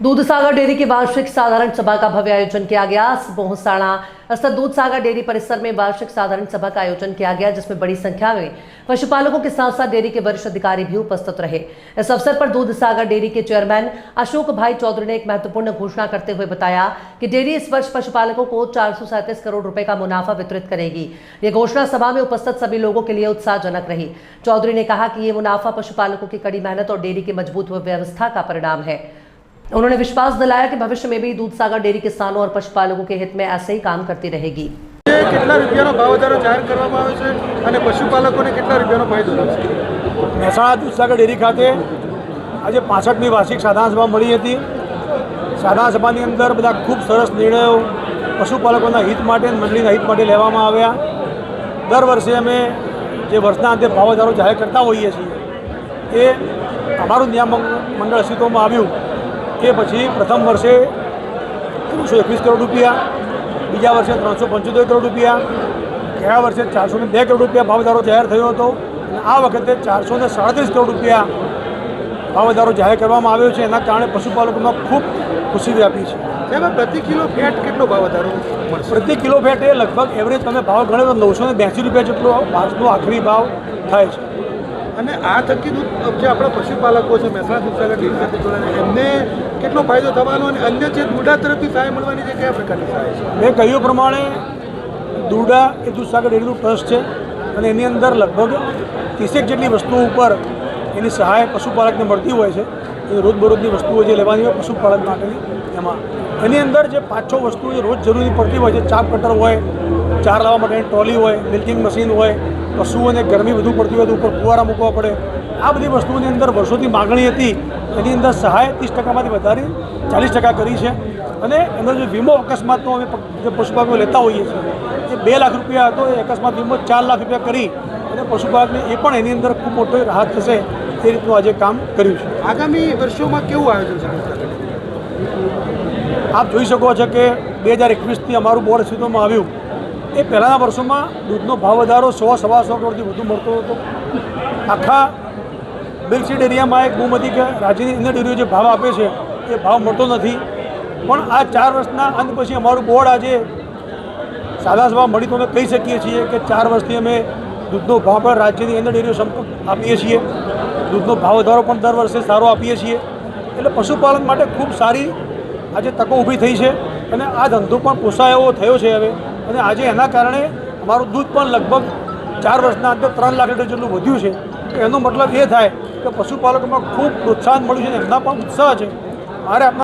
दूध सागर डेयरी की वार्षिक साधारण सभा का भव्य आयोजन किया गया। मोहसाणा स्थित दूध सागर डेयरी परिसर में वार्षिक साधारण सभा का आयोजन किया गया, जिसमें बड़ी संख्या में पशुपालकों के साथ साथ डेयरी के वरिष्ठ अधिकारी भी उपस्थित रहे। इस अवसर पर दूध सागर डेयरी के चेयरमैन अशोक भाई चौधरी ने एक महत्वपूर्ण घोषणा करते हुए बताया कि डेयरी इस वर्ष पशुपालकों को चार करोड़ रुपए का मुनाफा वितरित करेगी। ये घोषणा सभा में उपस्थित सभी लोगों के लिए उत्साहजनक रही। चौधरी ने कहा कि ये मुनाफा पशुपालकों की कड़ी मेहनत और डेयरी की मज़बूत व्यवस्था का परिणाम है। उन्होंने विश्वास दिलाया कि भविष्य में भी दूध सागर डेयरी किसानों और पशुपालकों के हित में ऐसे ही काम करती रहेगी એ કેટલા રૂપિયાનો ભાવ વધારો જાહેર કરવામાં આવ્યો છે અને પશુપાલકોને કેટલા રૂપિયાનો ફાયદો થશે મહેસાણા દૂધસાગર ડેરી ખાતે આજે પાસઠમી વાર્ષિક સાધારણ સભા મળી હતી સાધારણ સભાની અંદર બધા ખૂબ સરસ નિર્ણયો પશુપાલકોના હિત માટે અને મંડળીના હિત માટે લેવામાં આવ્યા દર વર્ષે અમે જે વર્ષના અંતે ભાવ વધારો જાહેર કરતા હોઈએ છીએ એ અમારું નિયામક મંડળ અસ્તિત્વમાં આવ્યું એ પછી પ્રથમ વર્ષે ત્રણસો એકવીસ કરોડ રૂપિયા બીજા વર્ષે ત્રણસો પંચોતેર કરોડ રૂપિયા ગયા વર્ષે ચારસો ને બે કરોડ રૂપિયા ભાવધારો જાહેર થયો હતો અને આ વખતે ચારસો ને સાડત્રીસ કરોડ રૂપિયા ભાવ વધારો જાહેર કરવામાં આવ્યો છે. એના કારણે પશુપાલકોમાં ખૂબ ખુશી વ્યાપી છે. તેમાં પ્રતિ કિલો ફેટ કેટલો ભાવ વધારો પ્રતિ કિલો ફેટ એ લગભગ એવરેજ તમે ભાવ ગણો તો નવસો ને બ્યાસી રૂપિયા જેટલો આજનો આખરી ભાવ થાય છે. અને આ થકી દૂધ જે આપણા પશુપાલકો છે મહેસાણા સાથે એમને કેટલો ફાયદો થવાનો અને અન્ય જે દુડા તરફથી સહાય મળવાની છે કયા પ્રકારની સહાય છે? મેં કહ્યું પ્રમાણે દુડા એ દૂધસાગર ડેરીનું ટ્રસ્ટ છે અને એની અંદર લગભગ ત્રીસેક જેટલી વસ્તુઓ ઉપર એની સહાય પશુપાલકને મળતી હોય છે. રોજબરોજની વસ્તુઓ જે લેવાની હોય પશુપાલન માટેની, એમાં. એની અંદર જે પાંચ છ વસ્તુઓ જે રોજ જરૂરી પડતી હોય છે ચાપ કટર હોય, ચાર લાવવા માટેની ટ્રોલી હોય, મિલ્કિંગ મશીન હોય, પશુઓને ગરમી વધુ પડતી હોય તો ઉપર ફુવારા મૂકવા પડે. આ બધી વસ્તુઓની અંદર વર્ષોથી માગણી હતી. એની અંદર સહાય ત્રીસ ટકામાંથી વધારી ચાલીસ ટકા કરી છે. અને એનો જે વીમો અકસ્માતનો અમે જે પશુપાલકો લેતા હોઈએ છીએ, એ બે લાખ રૂપિયા હતો. એ અકસ્માત વીમો ચાર લાખ રૂપિયા કરી. અને પશુપાલકને એ પણ એની અંદર ખૂબ મોટો રાહત થશે. એ રીતનું આજે કામ કર્યું છે. આગામી વર્ષોમાં કેવું આયોજન છે? આપ જોઈ શકો છો કે બે હજાર એકવીસથી અમારું બોર્ડ અસ્તિત્વમાં આવ્યું. એ પહેલાંના વર્ષોમાં દૂધનો ભાવ વધારો સો સવા સો કરોડથી વધુ મળતો હતો. આખા બિલસીડ એરિયામાં એક બૂમ હતી કે રાજ્યની અંદર ડેરીઓ જે ભાવ આપે છે એ ભાવ મળતો નથી. પણ આ ચાર વર્ષના અંત પછી અમારું બોર્ડ આજે સાદા સભા મળી તો અમે કહી શકીએ છીએ કે ચાર વર્ષથી અમે દૂધનો ભાવ પણ રાજ્યની અંદર ડેરીઓ સંપર્ક આપીએ છીએ. દૂધનો ભાવ વધારો પણ દર વર્ષે સારો આપીએ છીએ. એટલે પશુપાલન માટે ખૂબ સારી આજે તકો ઊભી થઈ છે અને આ ધંધો પણ પોસાય એવો થયો છે હવે. અને આજે એના કારણે અમારું દૂધ પણ લગભગ ચાર વર્ષના અંતે ત્રણ લાખ લીટર જેટલું વધ્યું છે. એનો મતલબ એ થાય કે પશુપાલકોમાં ખૂબ પ્રોત્સાહન મળ્યું છે અને એમના પણ ઉત્સાહ છે. મારે આપણા